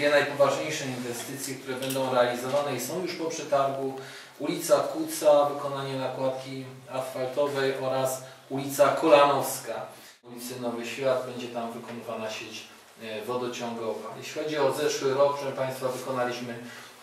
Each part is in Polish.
dwie najpoważniejsze inwestycje, które będą realizowane i są już po przetargu. Ulica Kuca, wykonanie nakładki asfaltowej oraz ulica Kolanowska. Ulicy Nowy Świat będzie tam wykonywana sieć e, wodociągowa. Jeśli chodzi o zeszły rok, proszę Państwa, wykonaliśmy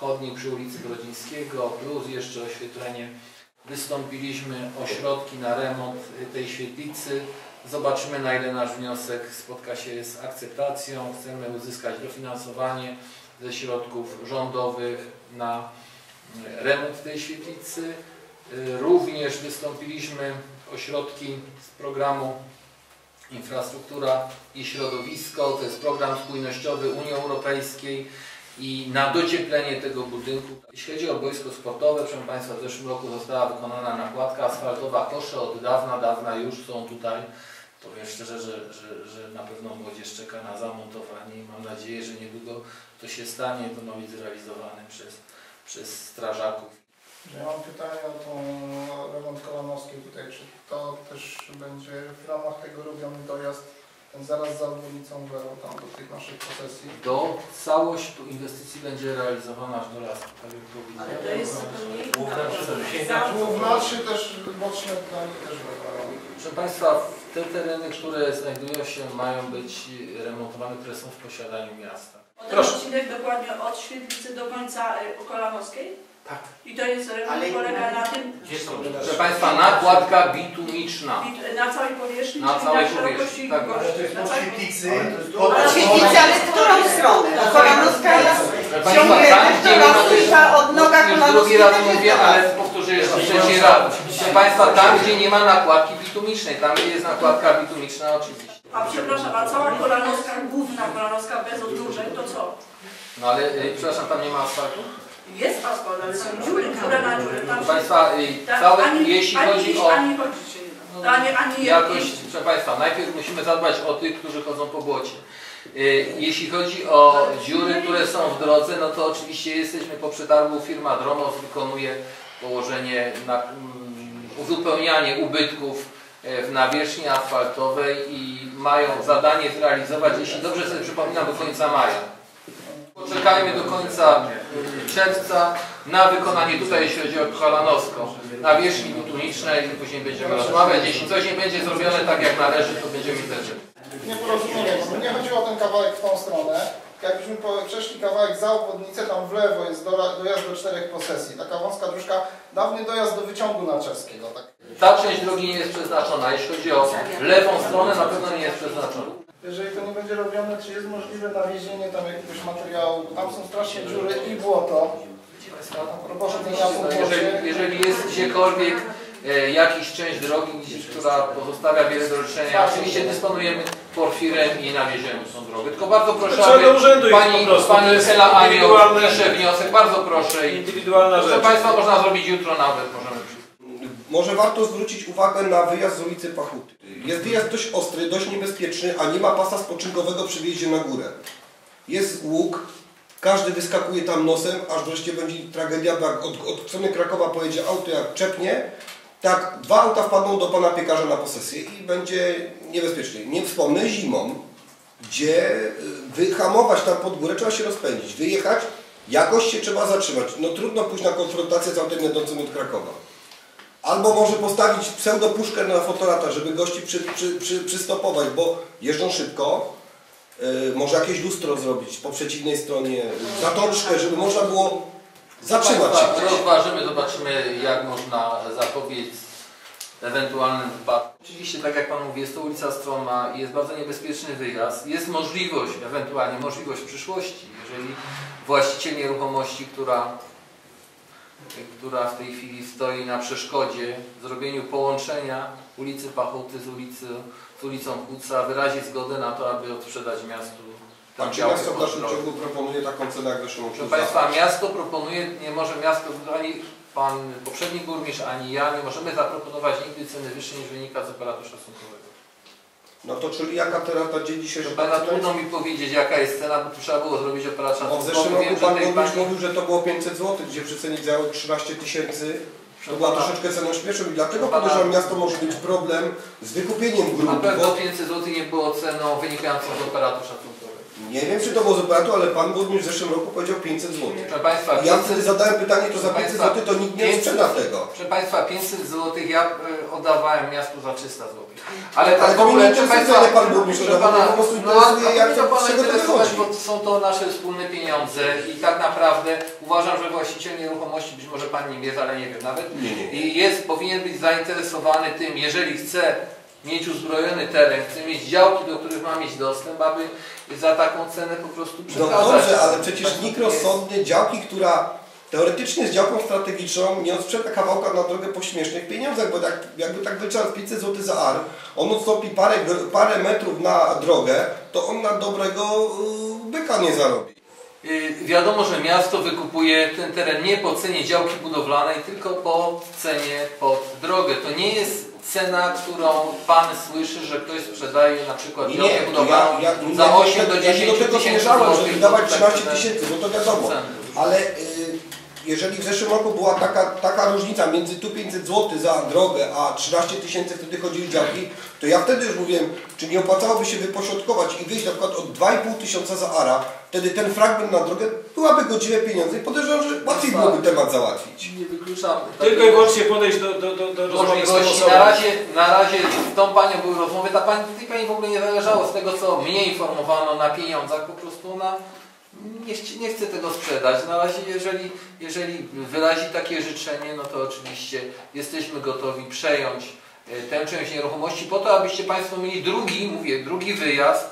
chodnik przy ulicy Grodzińskiego, plus jeszcze oświetlenie. Wystąpiliśmy o środki na remont tej świetlicy. Zobaczymy na ile nasz wniosek spotka się z akceptacją. Chcemy uzyskać dofinansowanie ze środków rządowych na remont tej świetlicy. Również wystąpiliśmy o środki z programu Infrastruktura i Środowisko. To jest program spójnościowy Unii Europejskiej i na docieplenie tego budynku. Jeśli chodzi o boisko sportowe, proszę Państwa, w zeszłym roku została wykonana nakładka asfaltowa. Kosze od dawna, dawna już są tutaj. Powiem szczerze, że, że, że na pewno młodzież czeka na zamontowanie i mam nadzieję, że niedługo to się stanie. To ma być zrealizowane przez, przez strażaków. Ja mam pytanie o tą remont Kolanowskiej tutaj, czy to też będzie w ramach tego robiony dojazd ten zaraz za obwodnicą Wero, tam do tych naszych posesji? Do całość tu inwestycji będzie realizowana aż do lasu, tak jak Ale to jest zupełnie inna Główna czy też boczne nich też będą? Proszę Państwa, te tereny, które znajdują się, mają być remontowane, które są w posiadaniu miasta. O ten Proszę. odcinek dokładnie od Świetlicy do końca y, Kolanowskiej? Tak. I to jest remont Ale- polega na tym, Gdzie są? Proszę Państwa, nakładka bitumiczna. na całej powierzchni, Na czyli całej na szerokości powierzchni, i tak. długości. Na całej świetlicy, Ale Świetlicy, ale w którą stronę? Do Kolanowska jest Proszę Państwa, ciągle tam gdzie nie ma Kolanowska od noga już drugi raz mówię, do ale powtórzę jeszcze trzeci raz. Państwa, tam gdzie nie ma nakładki bitumicznej, tam gdzie jest nakładka bitumiczna oczywiście. A przepraszam, a cała Kolanowska, główna Kolanowska bez oddłużeń, to co? No ale, y, przepraszam, tam nie ma asfaltu? Jest asfalt, ale są dziury, dziura na dziurę. Tam Proszę Państwa, y, tak, całe, ani, jeśli ani, chodzi ani, o... Ani chodzić się nie da. Ani, ani jakość, proszę Państwa, najpierw musimy zadbać o tych, którzy chodzą po błocie. Y, Jeśli chodzi o dziury, które są w drodze, no to oczywiście jesteśmy po przetargu, firma Dromos wykonuje położenie, na, uzupełnianie ubytków e, w nawierzchni asfaltowej i mają zadanie zrealizować, jeśli dobrze sobie przypominam, do końca maja. Poczekajmy do końca y, czerwca na wykonanie tutaj, jeśli chodzi o Kolanowską, nawierzchni bitumicznej, później będziemy rozmawiać. Jeśli coś nie będzie zrobione tak jak należy, to będziemy też. Nieporozumienie, bo mnie chodziło o ten kawałek w tą stronę. Jakbyśmy przeszli kawałek za obwodnicę, tam w lewo jest do, dojazd do czterech posesji. Taka wąska dróżka, dawny dojazd do wyciągu narczewskiego. Tak. Ta część drogi nie jest przeznaczona. Jeśli chodzi o lewą stronę, na pewno nie jest przeznaczona. Jeżeli to nie będzie robione, czy jest możliwe nawiezienie tam jakiegoś materiału, tam są strasznie dziury i błoto. Błocie. Jeżeli, jeżeli jest gdziekolwiek jakiś część drogi, gdzieś, która pozostawia wiele do życzenia, oczywiście dysponujemy porfirem i nawieziemy tą drogę. Tylko bardzo proszę, urzędu iść pani, pani Hela Anioł pisze wniosek, bardzo proszę. Indywidualna proszę rzecz. Państwa, można zrobić jutro nawet, możemy. Może warto zwrócić uwagę na wyjazd z ulicy Pachuty. Jest wyjazd dość ostry, dość niebezpieczny, a nie ma pasa spoczynkowego przy wjeździe na górę. Jest łuk, każdy wyskakuje tam nosem, aż wreszcie będzie tragedia, bo jak od, od strony Krakowa pojedzie auto, jak czepnie, tak dwa auta wpadną do pana piekarza na posesję i będzie niebezpiecznie. Nie wspomnę zimą, gdzie y, wyhamować tam pod górę trzeba się rozpędzić, wyjechać, jakoś się trzeba zatrzymać. No trudno pójść na konfrontację z autem jadącym od Krakowa. Albo może postawić pseudopuszkę na fotorata, żeby gości przy, przy, przy, przystopować, bo jeżdżą szybko. Yy, może jakieś lustro zrobić po przeciwnej stronie, zatoczkę, żeby można było zatrzymać się. Rozważymy, zobaczymy jak można zapobiec ewentualnym wypadkom. Oczywiście, tak jak Pan mówi, jest to ulica stroma i jest bardzo niebezpieczny wyjazd. Jest możliwość, ewentualnie możliwość w przyszłości, jeżeli właściciel nieruchomości, która, która w tej chwili stoi na przeszkodzie zrobieniu połączenia ulicy Pachuty z, ulicy, z ulicą Kuca, wyrazi zgodę na to, aby odsprzedać miastu Tę czy miasto w dalszym ciągu proponuje taką cenę jak roku? Proszę Państwa, miasto proponuje, nie może miasto, ani Pan poprzedni burmistrz, ani ja nie możemy zaproponować nigdy ceny wyższej niż wynika z operatu szacunkowego. No to czyli jaka teraz ta dzień dzisiejsza Proszę Pana, trudno mi powiedzieć jaka jest cena, bo tu trzeba było zrobić operat Bo w szacunkowy. zeszłym roku pan burmistrz pani... mówił, że to było 500 zł, gdzie przy cenie działek 13 tysięcy. To była troszeczkę ceną śmieszną i dlatego Pana- podejrzewam, miasto może mieć problem z wykupieniem Na gruntu. pewno Bo 500 zł nie było ceną wynikającą z operatu szacunkowego. Nie wiem, czy to było z operatu, ale pan burmistrz w zeszłym roku powiedział 500 zł. Proszę Państwa, Ja 500 wtedy zadałem pytanie, to za Proszę 500 państwa, zł to nikt nie 500 sprzeda tego. Proszę Państwa, 500 zł ja y, oddawałem miastu za 300 zł. Ale tak w ogóle, proszę Państwa, ale pan burmistrz oddawał, po prostu no, interesuje, jak to- z czego to interesować, wychodzi. bo są to nasze wspólne pieniądze i tak naprawdę uważam, że właściciel nieruchomości, być może Pan nie wie, ale nie wiem nawet, Nie, nie, jest, powinien być zainteresowany tym, jeżeli chce mieć uzbrojony teren, chce mieć działki, do których ma mieć dostęp, aby za taką cenę po prostu No przekazać. dobrze, ale przecież Tak rozsądny działki, która teoretycznie jest działką strategiczną, nie odsprzeda kawałka na drogę po śmiesznych pieniądzach, bo jak, jakby tak wyczarł 500 zł za ar, on odstąpi parę, parę metrów na drogę, to on na dobrego yy, byka nie zarobi. Y, Wiadomo, że miasto wykupuje ten teren nie po cenie działki budowlanej, tylko po cenie pod drogę. To nie jest cena, którą Pan słyszy, że ktoś sprzedaje na przykład Nie, działkę budowlaną ja, ja, za ja 8 do ja nie 10 do tego tysięcy złotych. żeby dawać Tak 13 cenę. tysięcy, no to wiadomo. Ale y, jeżeli w zeszłym roku była taka, taka różnica między tu 500 zł za drogę, a 13 tysięcy wtedy chodziły działki, to ja wtedy już mówiłem, czy nie opłacałoby się wypośrodkować i wyjść na przykład od 2,5 tysiąca za ara, wtedy ten fragment na drogę byłaby godziwe pieniądze i podejrzewam, że łatwiej byłoby temat załatwić. Nie wykluczam. Tylko i wyłącznie podejść do, do, do, do rozmowy z tą osobą. Na razie, na razie z tą panią były rozmowy, ta pani, tej pani w ogóle nie zależało z tego, co mnie informowano na pieniądzach, po prostu ona nie, chce- nie chce tego sprzedać. Na razie, jeżeli, jeżeli wyrazi takie życzenie, no to oczywiście jesteśmy gotowi przejąć e, tę część nieruchomości po to, abyście Państwo mieli drugi, mówię, drugi wyjazd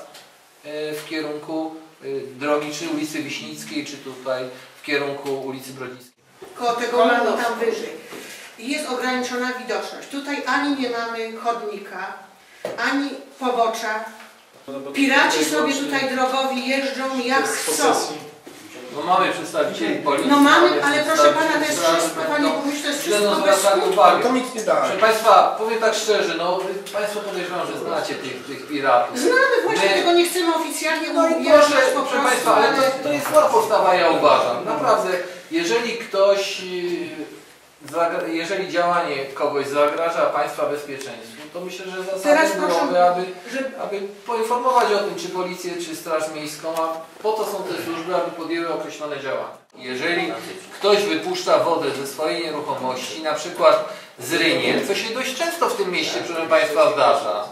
e, w kierunku e, drogi czy ulicy Wiśnickiej, czy tutaj w kierunku ulicy Brodziskiej. koło tego muru tam wyżej. Jest ograniczona widoczność. Tutaj ani nie mamy chodnika, ani pobocza. No Piraci sobie tutaj drogowi jeżdżą jak chcą. No mamy przedstawicieli policji. No mamy, ale proszę pana, to jest wszystko, będą- panie burmistrzu, to jest wszystko bez uwagę. To nic nie da. Proszę Państwa, powiem tak szczerze, no Państwo podejrzewam, że znacie tych, tych piratów. Znamy właśnie, My- tego nie chcemy oficjalnie No ujawniać proszę, po proszę prostu, Państwa, ale to, to jest zła postawa, ja uważam. Naprawdę, jeżeli ktoś, zagra- jeżeli działanie kogoś zagraża Państwa bezpieczeństwu, to myślę, że Teraz zasadne proszę, byłoby, aby, że aby poinformować o tym, czy policję, czy Straż Miejską, a po to są te służby, aby podjęły określone działania. Jeżeli ktoś wypuszcza wodę ze swojej nieruchomości, na przykład z rynien, co się dość często w tym mieście, proszę Państwa, zdarza.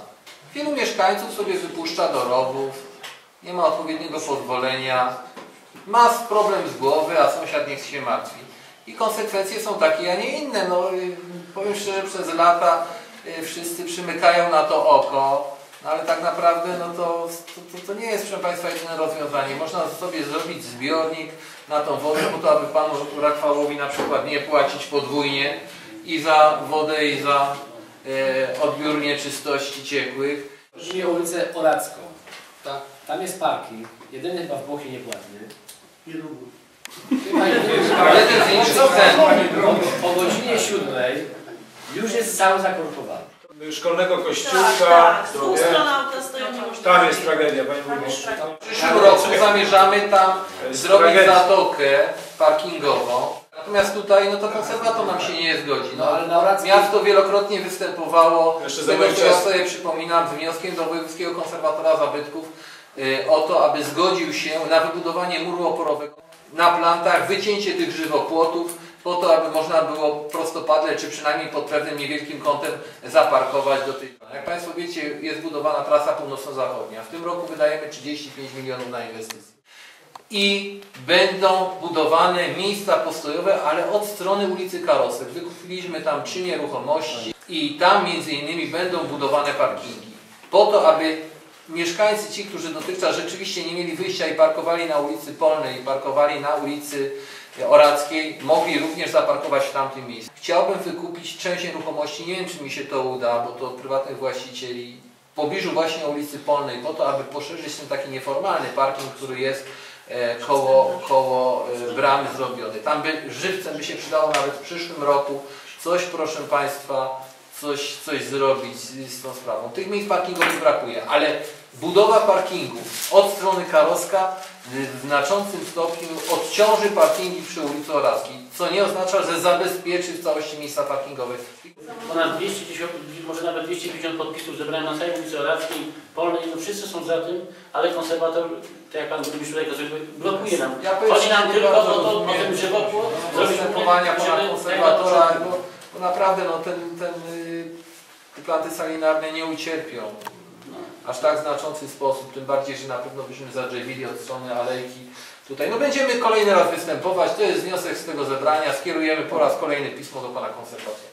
Wielu mieszkańców sobie wypuszcza do rowów, nie ma odpowiedniego pozwolenia, ma problem z głowy, a sąsiad niech się martwi. I konsekwencje są takie, a nie inne. No, y, powiem szczerze, przez lata wszyscy przymykają na to oko, no, ale tak naprawdę no to, to, to, nie jest, proszę Państwa, jedyne rozwiązanie. Można sobie zrobić zbiornik na tą wodę, po to, aby Panu Rakwałowi na przykład nie płacić podwójnie i za wodę, i za e, odbiór nieczystości ciekłych. Chodzi o ulicę Oracką. Tak. Tam jest parking, jedyny chyba w Włochie niepłatny. Jeden z niższych cen. O, o godzinie siódmej już jest cały zakorkowany. Szkolnego Tak, kościółka, tak, stron auta stoją niemożliwe. tam jest tragedia, burmistrzu. tragedia. W przyszłym roku zamierzamy tam zrobić tragedia. zatokę parkingową. Natomiast tutaj no to konserwator nam się nie zgodzi. No ale. Miasto wielokrotnie występowało, z tego co ja sobie przypominam, z wnioskiem do Wojewódzkiego Konserwatora Zabytków y, o to, aby zgodził się na wybudowanie muru oporowego na plantach, wycięcie tych żywopłotów, po to, aby można było prostopadle, czy przynajmniej pod pewnym niewielkim kątem zaparkować do tej. Jak Państwo wiecie, jest budowana trasa północno-zachodnia. W tym roku wydajemy 35 milionów na inwestycje i będą budowane miejsca postojowe, ale od strony ulicy Karosek. Wykupiliśmy tam trzy nieruchomości i tam między innymi będą budowane parkingi. Po to, aby mieszkańcy, ci, którzy dotychczas rzeczywiście nie mieli wyjścia i parkowali na ulicy Polnej i parkowali na ulicy Orackiej, mogli również zaparkować w tamtym miejscu. Chciałbym wykupić część nieruchomości, nie wiem czy mi się to uda, bo to od prywatnych właścicieli w pobliżu właśnie ulicy Polnej, po to, aby poszerzyć ten taki nieformalny parking, który jest e, koło, koło e, bramy zrobiony. Tam by żywcem by się przydało nawet w przyszłym roku coś, proszę Państwa, coś, coś zrobić z, tą sprawą. Tych miejsc parkingowych brakuje, ale budowa parkingów od strony Karoska w znaczącym stopniu odciąży parkingi przy ulicy Oraskiej, co nie oznacza, że zabezpieczy w całości miejsca parkingowe. ponad 210, może nawet 250 podpisów zebrałem na całej ulicy Orackiej, Polnej, no wszyscy są za tym, ale konserwator, tak jak pan burmistrz tutaj blokuje nam. Ja Chodzi nam tylko o to, o ten żywopłot, zrobić pana konserwatora, bo, bo naprawdę no, ten, ten, y, te planty salinarne nie ucierpią aż tak znaczący sposób, tym bardziej, że na pewno byśmy zadrzewili od strony alejki tutaj. No będziemy kolejny raz występować, to jest wniosek z tego zebrania, skierujemy po raz kolejny pismo do pana konserwatora.